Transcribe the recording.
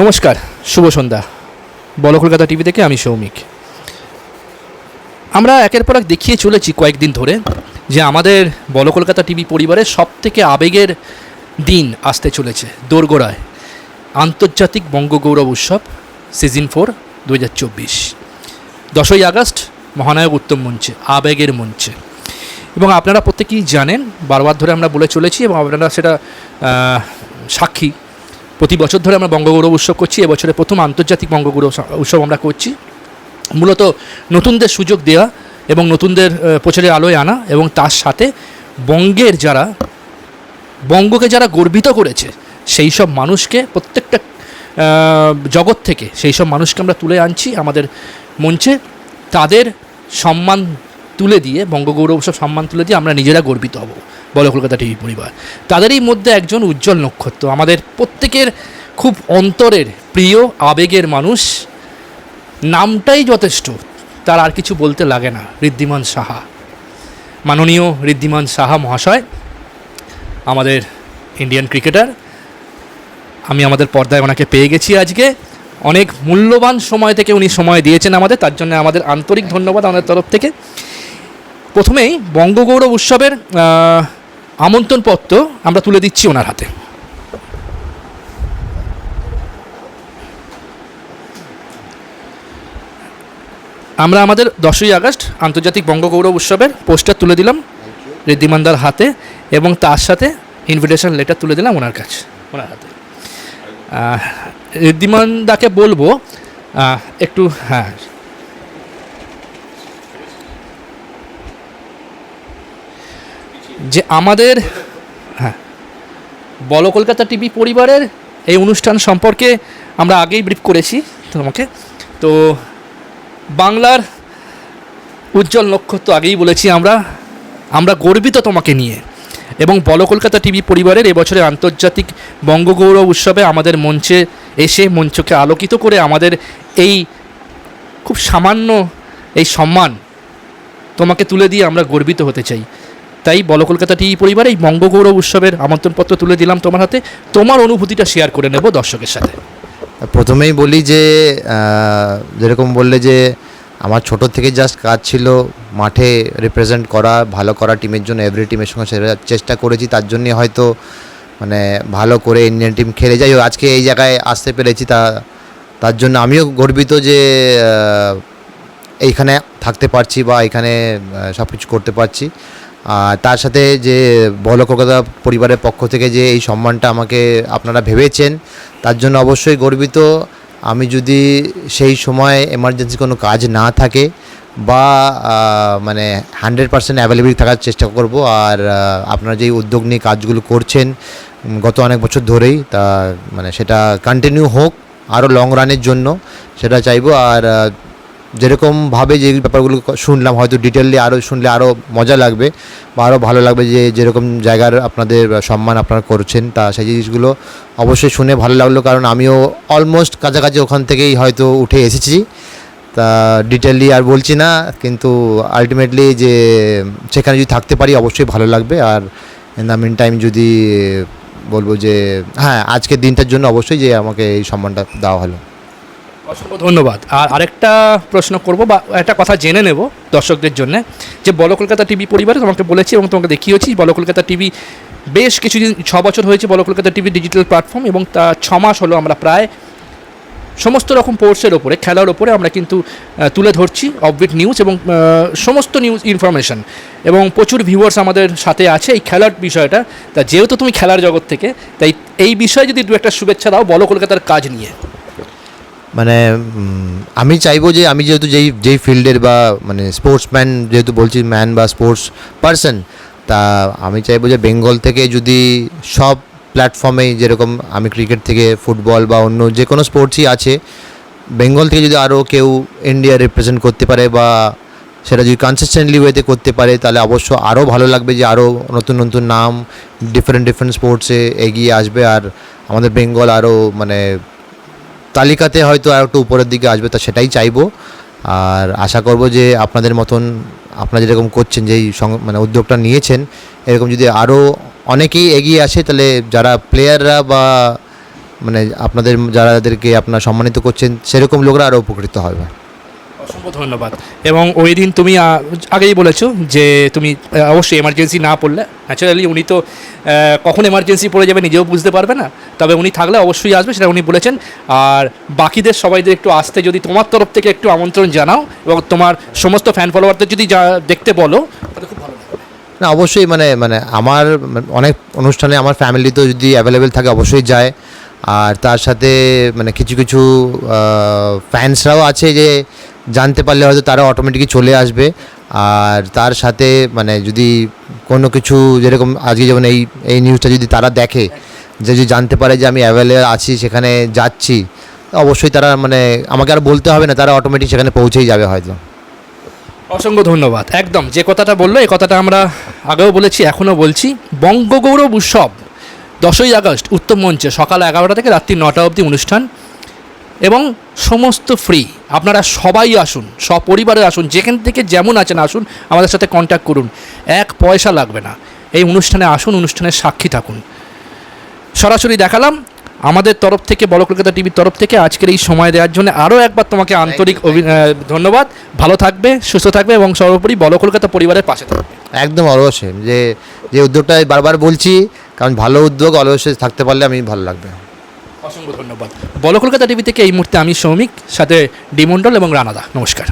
নমস্কার, শুভ সন্ধ্যা। বল কলকাতা টিভি থেকে, আমি সৌমিক। আমরা একের পর এক দেখিয়ে চলেছি কয়েকদিন ধরে যে আমাদের বল কলকাতা টিভি পরিবারের সব থেকে আবেগের দিন আসতে চলেছে, দোরগোড়ায়। আন্তর্জাতিক বঙ্গগৌরব উৎসব, সিজন ফোর দু হাজার চব্বিশ। দশই আগস্ট, মহানায়ক উত্তম মঞ্চে, আবেগের মঞ্চে। এবং আপনারা প্রত্যেকেই জানেন, বারবার ধরে আমরা বলে চলেছি এবং আপনারা সেটা সাক্ষী প্রতি বছর ধরে আমরা বঙ্গগৌরব উৎসব করছি এবছরে প্রথম আন্তর্জাতিক বঙ্গগৌরব উৎসব আমরা করছি। মূলত নতুনদের সুযোগ দেওয়া এবং নতুনদের প্রচারের আলোয় আনা এবং তার সাথে বঙ্গের যারা, বঙ্গকে যারা গর্বিত করেছে, সেই সব মানুষকে প্রত্যেকটা জগৎ থেকে সেই সব মানুষকে আমরা তুলে আনছি আমাদের মঞ্চে। তাদের সম্মান তুলে দিয়ে, বঙ্গগৌরব উৎসব সম্মান তুলে দিয়ে আমরা নিজেরা গর্বিত হব। বলো কলকাতা টিভি পরিবার। তাদেরই মধ্যে একজন উজ্জ্বল নক্ষত্র। আমাদের প্রত্যেকের খুব অন্তরের, প্রিয়, আবেগের মানুষ। নামটাই যথেষ্ট। তার আর কিছু বলতে লাগে না। ঋদ্ধিমান সাহা। মাননীয় ঋদ্ধিমান সাহা মহাশয়, আমাদের ইন্ডিয়ান ক্রিকেটার। আমি আমাদের পর্দায় ওনাকে পেয়ে গেছি আজকে। অনেক মূল্যবান সময় থেকে উনি সময় দিয়েছেন আমাদের। তার জন্য আমাদের আন্তরিক ধন্যবাদ আমাদের তরফ থেকে। প্রথমেই বঙ্গগৌরব উৎসবের আমন্ত্রণপত্র আমরা তুলে দিচ্ছি ওনার হাতে। আমরা আমাদের দশই আগস্ট আন্তর্জাতিক বঙ্গগৌরব উৎসবের পোস্টার তুলে দিলাম ঋদ্ধিমানদার হাতে এবং তার সাথে ইনভিটেশন লেটার তুলে দিলাম ওনার কাছে ওনার হাতে। আহ, ঋদ্ধিমানদাকে বলব একটু হ্যাঁ যে আমাদের হ্যাঁ বলো কলকাতা টিভি পরিবারের এই অনুষ্ঠান সম্পর্কে আমরা আগেই ব্রিফ করেছি তোমাকে। তো বাংলার উজ্জ্বল নক্ষত্র আগেই বলেছি আমরা আমরা গর্বিত তোমাকে নিয়ে। এবং বলো কলকাতা টিভি পরিবারের এবছরের আন্তর্জাতিক বঙ্গগৌরব উৎসবে আমাদের মঞ্চে এসে মঞ্চকে আলোকিত করে আমাদের এই খুব সামান্য এই সম্মান তোমাকে তুলে দিয়ে আমরা গর্বিত হতে চাই। তাই বলো কলকাতা টিভি পরিবার এই বঙ্গগৌরব উৎসবের আমন্ত্রণপত্র তুলে দিলাম তোমার হাতে। তোমার অনুভূতিটা শেয়ার করে নেব দর্শকের সাথে। প্রথমেই বলি যে যেরকম বললে যে, আমার ছোট থেকে জাস্ট কাজ ছিল মাঠে রিপ্রেজেন্ট করা, ভালো করা টিমের জন্য এভরি টিমের সঙ্গে চেষ্টা করেছি, তার জন্যে হয়তো মানে ভালো করে ইন্ডিয়ান টিম খেলে যাই আজকে এই জায়গায় আসতে পেরেছি তা, তার জন্য আমিও গর্বিত যে এইখানে থাকতে পারছি বা এখানে সব কিছু করতে পারছি। তার সাথে যে বল কলকাতা পরিবারের পক্ষ থেকে যে এই সম্মানটা আমাকে আপনারা ভেবেছেন, তার জন্য অবশ্যই গর্বিত। আমি যদি সেই সময় এমার্জেন্সি কোনো কাজ না থাকে বা মানে হান্ড্রেড পার্সেন্ট অ্যাভেলেবিল থাকার চেষ্টা করব আর আপনারা যেই উদ্যোগ নিয়ে কাজগুলো করছেন গত অনেক বছর ধরেই, তা মানে সেটা কন্টিনিউ হোক আরও লং রানের জন্য, সেটা চাইব। আর যেরকমভাবে যে ব্যাপারগুলো শুনলাম, হয়তো ডিটেললি আরও শুনলে আরও মজা লাগবে বা আরও ভালো লাগবে যে যেরকম জায়গার আপনাদের সম্মান আপনারা করছেন। তা সেই জিনিসগুলো অবশ্যই শুনে ভালো লাগল, কারণ আমিও অলমোস্ট কাছাকাছি ওখান থেকেই হয়তো উঠে এসেছি। তা ডিটেললি আর বলছি না, কিন্তু আলটিমেটলি যে সেখানে যদি থাকতে পারি অবশ্যই ভালো লাগবে। আর ইন দ্য মিন টাইম যদি বলব যে হ্যাঁ আজকের দিনটার জন্য অবশ্যই যে আমাকে এই সম্মানটা দেওয়া হলো। অসংখ্য ধন্যবাদ। আর আরেকটা প্রশ্ন করব বা একটা কথা জেনে নেব দর্শকদের জন্য, যে বলো কলকাতা টিভি পরিবারে তোমাকে বলেছি এবং তোমাকে দেখিয়েছি, বলো কলকাতা টিভি বেশ কিছুদিন, ছ বছর হয়েছে বলো কলকাতা টিভি ডিজিটাল প্ল্যাটফর্ম এবং তা ছ মাস হলো আমরা প্রায় সমস্ত রকম পোর্টসের ওপরে, খেলার ওপরে আমরা কিন্তু তুলে ধরছি অববিট নিউজ এবং সমস্ত নিউজ ইনফরমেশন এবং প্রচুর ভিউয়ার্স আমাদের সাথে আছে এই খেলার বিষয়টা। তা যেহেতু তুমি খেলার জগৎ থেকে, তাই এই বিষয়ে যদি দু একটা শুভেচ্ছা দাও, বলো কলকাতার কাজ নিয়ে। মানে আমি চাইব যে আমি যেহেতু যেই যেই ফিল্ডের বা মানে স্পোর্টসম্যান যেহেতু বলছি ম্যান বা স্পোর্টস পারসন তা আমি চাইব যে বেঙ্গল থেকে যদি সব প্ল্যাটফর্মেই যেরকম আমি ক্রিকেট থেকে ফুটবল বা অন্য যে কোনো স্পোর্টসই আছে, বেঙ্গল থেকে যদি আরও কেউ ইন্ডিয়া রিপ্রেজেন্ট করতে পারে বা সেটা যদি কনসিস্টেন্টলি ওয়েতে করতে পারে, তাহলে অবশ্য আরও ভালো লাগবে যে আরও নতুন নতুন নাম ডিফারেন্ট ডিফারেন্ট স্পোর্টসে এগিয়ে আসবে আর আমাদের বেঙ্গল আরও মানে তালিকাতে হয়তো আর একটু উপরের দিকে আসবে, তা সেটাই চাইব। আর আশা করব যে আপনাদের মতন আপনারা যেরকম করছেন, যেই মানে উদ্যোগটা নিয়েছেন, এরকম যদি আরও অনেকেই এগিয়ে আসে, তাহলে যারা প্লেয়াররা বা মানে আপনাদের, যারাদেরকে আপনারা সম্মানিত করছেন, সেরকম লোকরা আরও উপকৃত হবে। অসংখ্য ধন্যবাদ। এবং ওই দিন তুমি আগেই বলেছ যে তুমি অবশ্যই এমার্জেন্সি না পড়লে। ন্যাচারালি উনি তো কখন এমার্জেন্সি পড়ে যাবে নিজেও বুঝতে পারবে না। তবে উনি থাকলে অবশ্যই আসবে, সেটা উনি বলেছেন। আর বাকিদের সবাইদের একটু আসতে যদি তোমার তরফ থেকে একটু আমন্ত্রণ জানাও এবং তোমার সমস্ত ফ্যান ফলোয়ারদের যদি যা দেখতে বলো, তাহলে খুব ভালো না, অবশ্যই মানে মানে আমার, অনেক অনুষ্ঠানে আমার ফ্যামিলি তো যদি অ্যাভেলেবেল থাকে অবশ্যই যায়। আর তার সাথে মানে কিছু কিছু ফ্যান্সরাও আছে যে জানতে পারলে হয়তো তারা অটোমেটিকই চলে আসবে। আর তার সাথে মানে যদি কোনো কিছু যেরকম আজকে যেমন এই এই নিউজটা যদি তারা দেখে, যে যদি জানতে পারে যে আমি অ্যাভেলেবেল আছি, সেখানে যাচ্ছি, অবশ্যই তারা মানে আমাকে আর বলতে হবে না, তারা অটোমেটিক সেখানে পৌঁছেই যাবে হয়তো। অসংখ্য ধন্যবাদ। একদম, যে কথাটা বলল, এই কথাটা আমরা আগেও বলেছি, এখনও বলছি। বঙ্গগৌরব উৎসব, দশই আগস্ট, উত্তম মঞ্চে, সকাল এগারোটা থেকে রাত্রি নটা অবধি অনুষ্ঠান। এবং সমস্ত ফ্রি আপনারা সবাই আসুন সপরিবারে আসুন যেখান থেকে যেমন আছেন আসুন আমাদের সাথে কন্ট্যাক্ট করুন। এক পয়সা লাগবে না। এই অনুষ্ঠানে আসুন অনুষ্ঠানের সাক্ষী থাকুন। সরাসরি দেখালাম আমাদের তরফ থেকে বড় কলকাতা টিভির তরফ থেকে আজকের এই সময় দেওয়ার জন্য আরও একবার তোমাকে আন্তরিক অভি- ধন্যবাদ। ভালো থাকবে সুস্থ থাকবে এবং সর্বোপরি বড় কলকাতা পরিবারের পাশে থাকবে। একদম অবশ্যই। যে যে উদ্যোগটা বারবার বলছি কারণ ভালো উদ্যোগ অবশ্যই থাকতে পারলে আমি ভালো লাগবে। অসংখ্য ধন্যবাদ। বলো কলকাতা টিভি থেকে এই মুহূর্তে আমি সৌমিক, সাথে ডিমন্ডল এবং রানাদা। নমস্কার।